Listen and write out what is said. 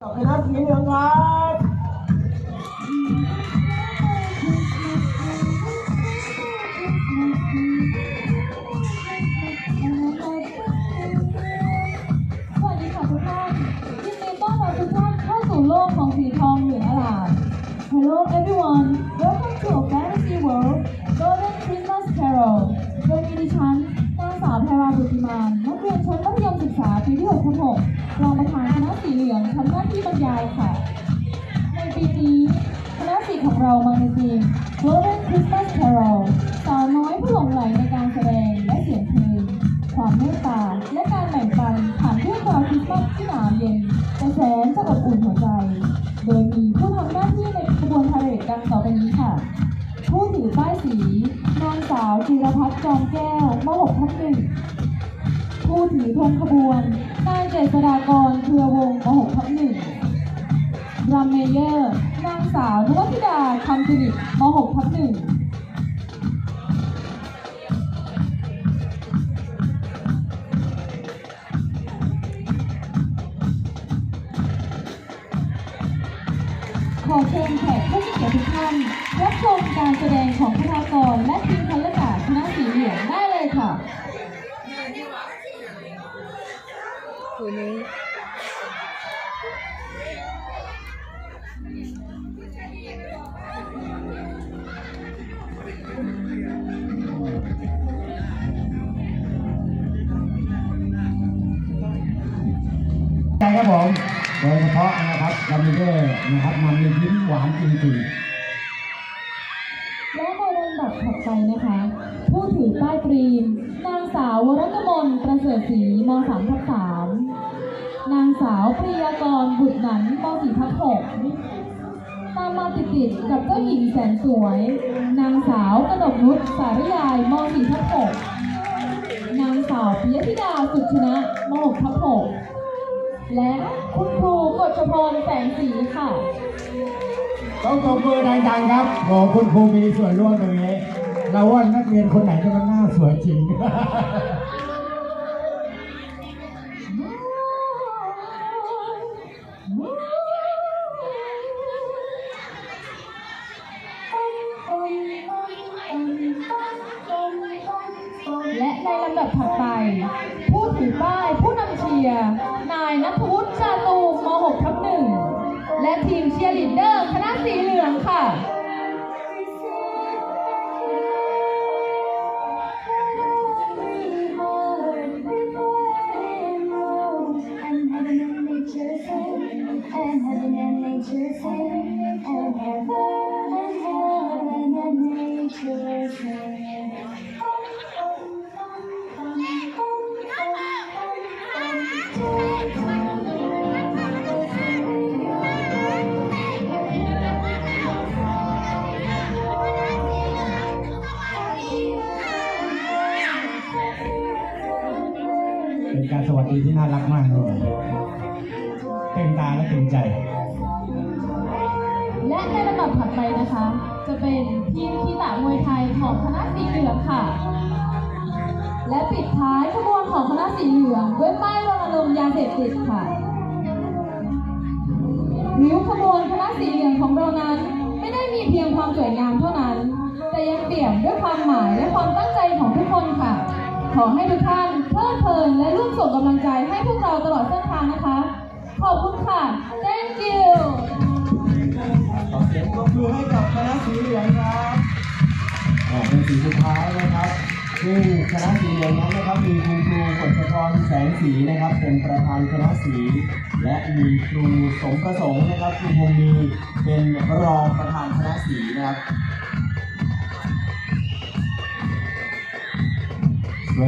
คณะสีเหลืองครับสวัสดีค่ะทุกท่านยินดีต้อนรับทุกท่านเข้าสู่โลกของสีทองเหลืองอลาม Hello everyone welcome to fantasy world Golden Christmas Carol โดยมีดิฉันนางสาวแพรวาบุติมานนักเรียนชั้นมัธยมศึกษาปีที่6ทับ6รองประธาน เหลืองทำหน้าที่บรรยายค่ะ ในปีนี้คณะสีของเรามาในธีม Golden Christmas Carol สาวน้อยผู้หลงไหลในการแสดงและเสียงเพลง ความเมตตาและการแบ่งปันผ่านเรื่องราวคริสต์มาสที่หนาวเย็นแต่แสนจะอบอุ่นหัวใจ โดยมีผู้ทำหน้าที่ในขบวนพาเหรดดังต่อไปนี้ค่ะ ผู้ถือป้ายสีนางสาวจิรพัฒน์จอมแก้วม .6 ทับหนึ่งผู้ถือธงขบวนนายเจษฎากรเครือวงศ์ เยอร์ นางสาวนุวธิดาคำสิริม .6 ทับหนึ่งขอเชิญแขกผู้มีเกียรติทุกท่านรับชมการแสดงของพระกรและทีมพลศาสตร์คณะสีเหลืองได้เลยค่ะคืนนี้ ครับผมโดยเฉพาะนะครับลามิเดอร์นะครับนำในยิ้มหวานจริงๆและในลำดับถัดไปนะคะ ผู้ถือป้ายกรีมนางสาววรกมลประเสริฐศรีม .3 ทับ3นางสาวปริยากรบุตรหนันม .4 ทับ6ตามมาติดๆกับเจ้าหญิงแสนสวย นางสาวกนกนุชสารยายม .4 ทับ6นางสาวปิยธิดาสุดชนะม .6 ทับ6 และคุณครูกฎชพรแสงสีค่ะๆต้องตบมือดังๆครับโอ้คุณครูมีส่วนร่วมตรงนี้ เราว่านักเรียนคนไหนจะมันหน้าสวยจริง และในลำดับถัดไป ผู้ถือป้ายผู้นำเชียร์นายนัทวุฒิจาตูมม .6 ทับหนึ่งและทีมเชียร์ลีดเดอร์คณะสีเหลืองค่ะ สวัสดีที่น่ารักมากเลยเต็มตาและเต็มใจ และในลำดับถัดไปนะคะ จะเป็นทีมกีฬามวยไทยของคณะสีเหลืองค่ะ และปิดท้ายขบวนของคณะสีเหลืองด้วยป้ายรณรงค์ยาเสพติดค่ะริ้วขบวนคณะสีเหลืองของเรานั้น ไม่ได้มีเพียงความสวยงามเท่านั้น แต่ยังเปี่ยมด้วยความหมายและความตั้งใจของทุกคนค่ะ ขอให้ทุกท่านเพลิดเพลินและร่วมส่งกำลังใจให้พวกเราตลอดเส้นทางนะคะ ขอบคุณค่ะ thank you ขอเสียงปรบมือให้กับคณะสีเหลืองครับอ่าเป็นสีสุดท้ายนะครับ ซึ่งคณะสีเหลืองนั้นนะครับมีคุณครูกฎชพรแสงสีนะครับ เป็นประธานคณะสี และมีครูสมประสงค์นะครับครูพงมีเป็นรองประธานคณะสีนะครับ